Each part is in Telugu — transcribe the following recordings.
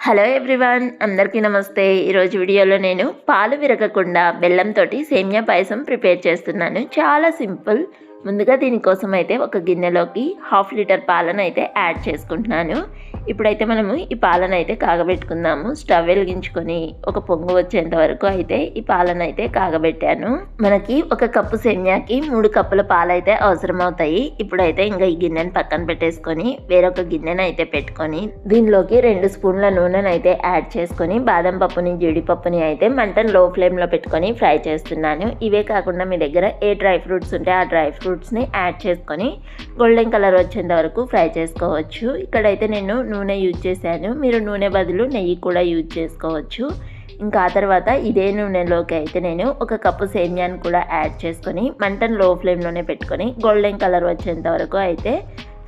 హలో ఎవ్రీవాన్ అందరికీ నమస్తే. ఈరోజు వీడియోలో నేను పాలు విరగకుండా బెల్లంతో సేమియా పాయసం ప్రిపేర్ చేస్తున్నాను. చాలా సింపుల్. ముందుగా దీనికోసం అయితే ఒక గిన్నెలోకి హాఫ్ లీటర్ పాలను అయితే యాడ్ చేసుకుంటున్నాను. ఇప్పుడైతే మనము ఈ పాలన అయితే కాగబెట్టుకుందాము. స్టవ్ వెలిగించుకొని ఒక పొంగు వచ్చేంత వరకు అయితే ఈ పాలన అయితే కాగబెట్టాను. మనకి ఒక కప్పు సెమ్యాకి మూడు కప్పుల పాలు అయితే అవసరం అవుతాయి ఇప్పుడైతే ఇంకా ఈ గిన్నెను పక్కన పెట్టేసుకొని వేరొక గిన్నెను అయితే పెట్టుకొని దీనిలోకి రెండు స్పూన్ల నూనెను అయితే యాడ్ చేసుకొని బాదం పప్పుని జీడిపప్పుని అయితే మంటను లో ఫ్లేమ్లో పెట్టుకొని ఫ్రై చేస్తున్నాను. ఇవే కాకుండా మీ దగ్గర ఏ డ్రై ఫ్రూట్స్ ఉంటే ఆ డ్రై ఫ్రూట్స్ని యాడ్ చేసుకొని గోల్డెన్ కలర్ వచ్చేంత వరకు ఫ్రై చేసుకోవచ్చు. ఇక్కడైతే నేను నూనె యూజ్ చేశాను. మీరు నూనె బదులు నెయ్యి కూడా యూజ్ చేసుకోవచ్చు. ఇంకా ఆ తర్వాత ఇదే నూనెలోకి అయితే నేను ఒక కప్పు సేమియాను కూడా యాడ్ చేసుకొని మంటను లో ఫ్లేమ్లోనే పెట్టుకొని గోల్డెన్ కలర్ వచ్చేంత వరకు అయితే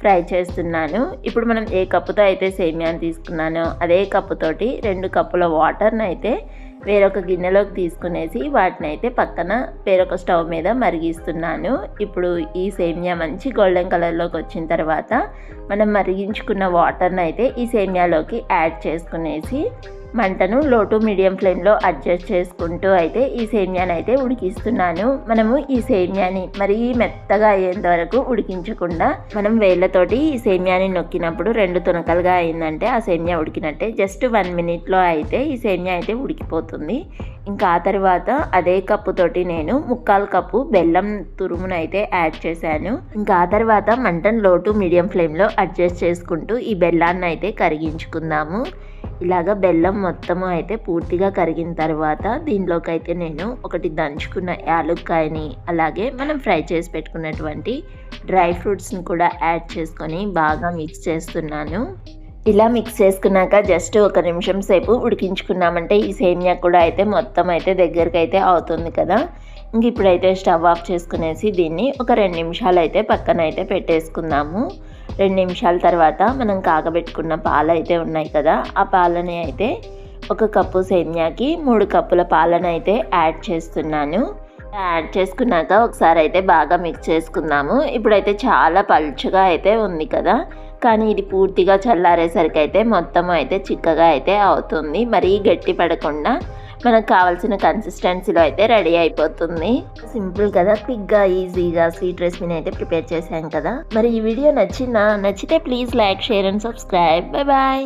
ఫ్రై చేస్తున్నాను. ఇప్పుడు మనం ఏ కప్పుతో అయితే సేమియాను తీసుకున్నానో అదే కప్పుతోటి రెండు కప్పుల వాటర్ని అయితే వేరొక గిన్నెలోకి తీసుకునేసి వాటిని అయితే పక్కన వేరొక స్టవ్ మీద మరిగిస్తున్నాను. ఇప్పుడు ఈ సేమియా మంచి గోల్డెన్ కలర్లోకి వచ్చిన తర్వాత మనం మరిగించుకున్న వాటర్ని అయితే ఈ సేమియాలోకి యాడ్ చేసుకునేసి మంటను లో టు మీడియం ఫ్లేమ్లో అడ్జస్ట్ చేసుకుంటూ అయితే ఈ సేమియాని అయితే ఉడికిస్తున్నాను. మనము ఈ సేమియాని మరీ మెత్తగా అయ్యేంత వరకు ఉడికించకుండా మనం వేళ్ళతోటి ఈ సేమియాని నొక్కినప్పుడు రెండు తునకలుగా అయిందంటే ఆ సేమియా ఉడికినట్టే. జస్ట్ వన్ మినిట్లో అయితే ఈ సేమియా అయితే ఉడికిపోతుంది. ఇంకా ఆ తర్వాత అదే కప్పుతోటి నేను ముక్కాలు కప్పు బెల్లం తురుమును అయితే యాడ్ చేశాను. ఇంకా ఆ తర్వాత మంటను లో టు మీడియం ఫ్లేమ్లో అడ్జస్ట్ చేసుకుంటూ ఈ బెల్లాన్ని అయితే కరిగించుకుందాము. ఇలాగ బెల్లం మొత్తము అయితే పూర్తిగా కరిగిన తర్వాత దీనిలోకి అయితే నేను ఒకటి దంచుకున్న యాలుక్కాయని అలాగే మనం ఫ్రై చేసి పెట్టుకున్నటువంటి డ్రై ఫ్రూట్స్ని కూడా యాడ్ చేసుకొని బాగా మిక్స్ చేస్తున్నాను. ఇలా మిక్స్ చేసుకున్నాక జస్ట్ ఒక నిమిషం సేపు ఉడికించుకున్నామంటే ఈ సేమియా కూడా అయితే మొత్తం అయితే దగ్గరికి అయితే అవుతుంది కదా. ఇంక ఇప్పుడైతే స్టవ్ ఆఫ్ చేసుకునేసి దీన్ని ఒక రెండు నిమిషాలు అయితే పక్కన అయితే పెట్టేసుకుందాము. రెండు నిమిషాల తర్వాత మనం కాగబెట్టుకున్న పాలు అయితే ఉన్నాయి కదా ఆ పాలని అయితే ఒక కప్పు సేమ్యాకి మూడు కప్పుల పాలను అయితే యాడ్ చేస్తున్నాను. యాడ్ చేసుకున్నాక ఒకసారి అయితే బాగా మిక్స్ చేసుకుందాము. ఇప్పుడైతే చాలా పలుచగా అయితే ఉంది కదా కానీ ఇది పూర్తిగా చల్లారేసరికి అయితే మొత్తం అయితే చిక్కగా అయితే అవుతుంది. మరీ గట్టి పడకుండా మనకు కావాల్సిన కన్సిస్టెన్సీలో అయితే రెడీ అయిపోతుంది. సింపుల్ కదా క్విక్గా ఈజీగా స్వీట్ రెసిపీని అయితే ప్రిపేర్ చేశాం కదా. మరి ఈ వీడియో నచ్చిందా? నచ్చితే please like share and subscribe bye bye